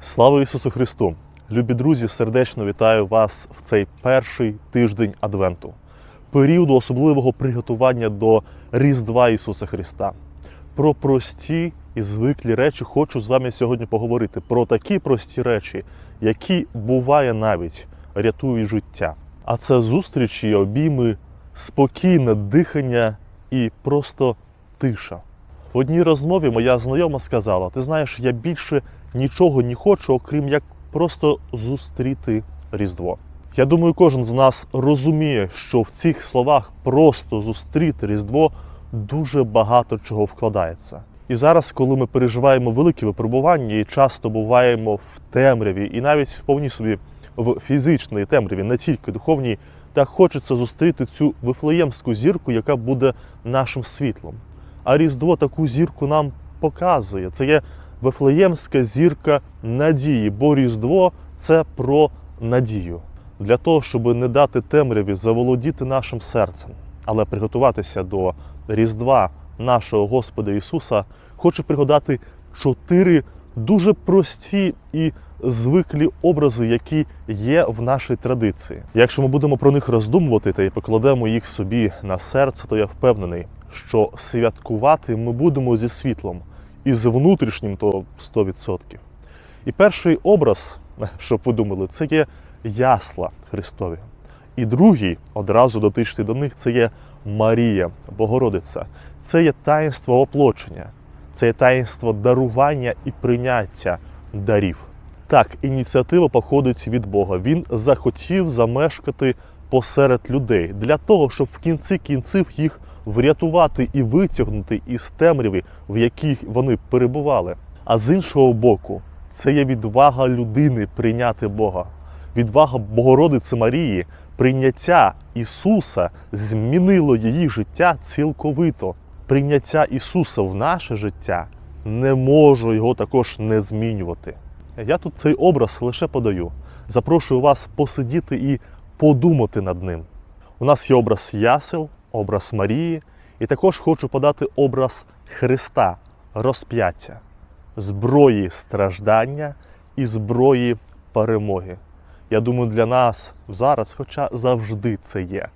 Слава Ісусу Христу! Любі друзі, сердечно вітаю вас в цей перший тиждень Адвенту, періоду особливого приготування до Різдва Ісуса Христа. Про прості і звиклі речі хочу з вами сьогодні поговорити. Про такі прості речі, які буває навіть рятують життя. А це зустрічі, обійми, спокійне дихання і просто тиша. В одній розмові моя знайома сказала: Ти знаєш, я більше нічого не хочу, окрім як просто зустріти Різдво. Я думаю, кожен з нас розуміє, що в цих словах просто зустріти Різдво дуже багато чого вкладається. І зараз, коли ми переживаємо великі випробування і часто буваємо в темряві, і навіть в повній собі в фізичній темряві, не тільки духовній, так хочеться зустріти цю вифлеємську зірку, яка буде нашим світлом. А Різдво таку зірку нам показує. Це є Вифлеємська зірка надії, бо Різдво це про надію. Для того, щоб не дати темряві заволодіти нашим серцем, але приготуватися до Різдва нашого Господа Ісуса, хочу пригадати чотири дуже прості і звиклі образи, які є в нашій традиції. Якщо ми будемо про них роздумувати та й покладемо їх собі на серце, то я впевнений, що святкувати ми будемо зі світлом і з внутрішнім то 100%. І перший образ, щоб ви думали, це є ясла Христові. І другий, одразу дотичний до них, це є Марія, Богородиця. Це є таїнство оплочення, це є таїнство дарування і прийняття дарів. Так, ініціатива походить від Бога. Він захотів замешкати посеред людей для того, щоб в кінці кінців їх врятувати і витягнути із темряви, в яких вони перебували. А з іншого боку, це є відвага людини прийняти Бога, відвага Богородиці Марії, прийняття Ісуса змінило її життя цілковито. Прийняття Ісуса в наше життя не може його також не змінювати. Я тут цей образ лише подаю. Запрошую вас посидіти і подумати над ним. У нас є образ ясел, образ Марії, і також хочу подати образ Христа, розп'яття, зброї страждання і зброї перемоги. Я думаю, для нас зараз, хоча завжди це є,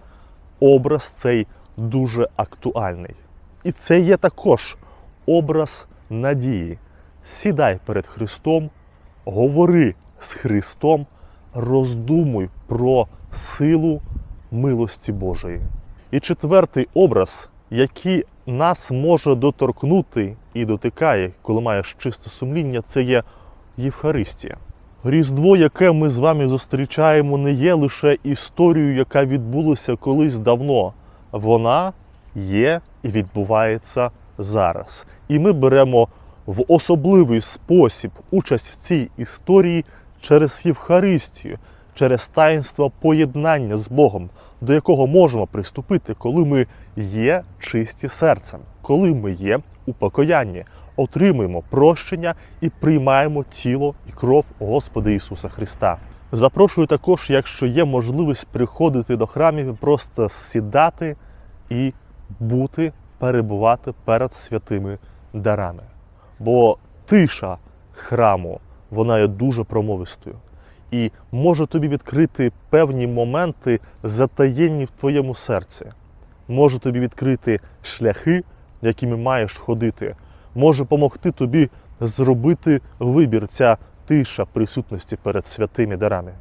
образ цей дуже актуальний. І це є також образ надії. Сідай перед Христом, говори з Христом, роздумуй про силу милості Божої. І четвертий образ, який нас може доторкнути і дотикає, коли маєш чисте сумління, це є Євхаристія. Різдво, яке ми з вами зустрічаємо, не є лише історією, яка відбулася колись давно. Вона є і відбувається зараз. І ми беремо в особливий спосіб участь в цій історії через Євхаристію, через таїнство поєднання з Богом, до якого можемо приступити, коли ми є чисті серцем, коли ми є у покаянні, отримуємо прощення і приймаємо тіло і кров Господа Ісуса Христа. Запрошую також, якщо є можливість приходити до храмів, просто сідати і бути, перебувати перед святими дарами. Бо тиша храму вона є дуже промовистою і може тобі відкрити певні моменти, затаєнні в твоєму серці. Може тобі відкрити шляхи, якими маєш ходити, може допомогти тобі зробити вибір ця тиша присутності перед святими дарами.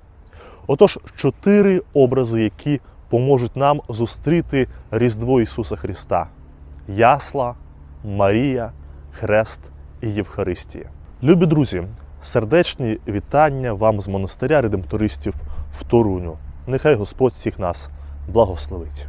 Отож, чотири образи, які поможуть нам зустріти Різдво Ісуса Христа: Ясла, Марія, Хрест і Євхаристія. Любі друзі, сердечні вітання вам з монастиря редемтористів в Торуню. Нехай Господь всіх нас благословить.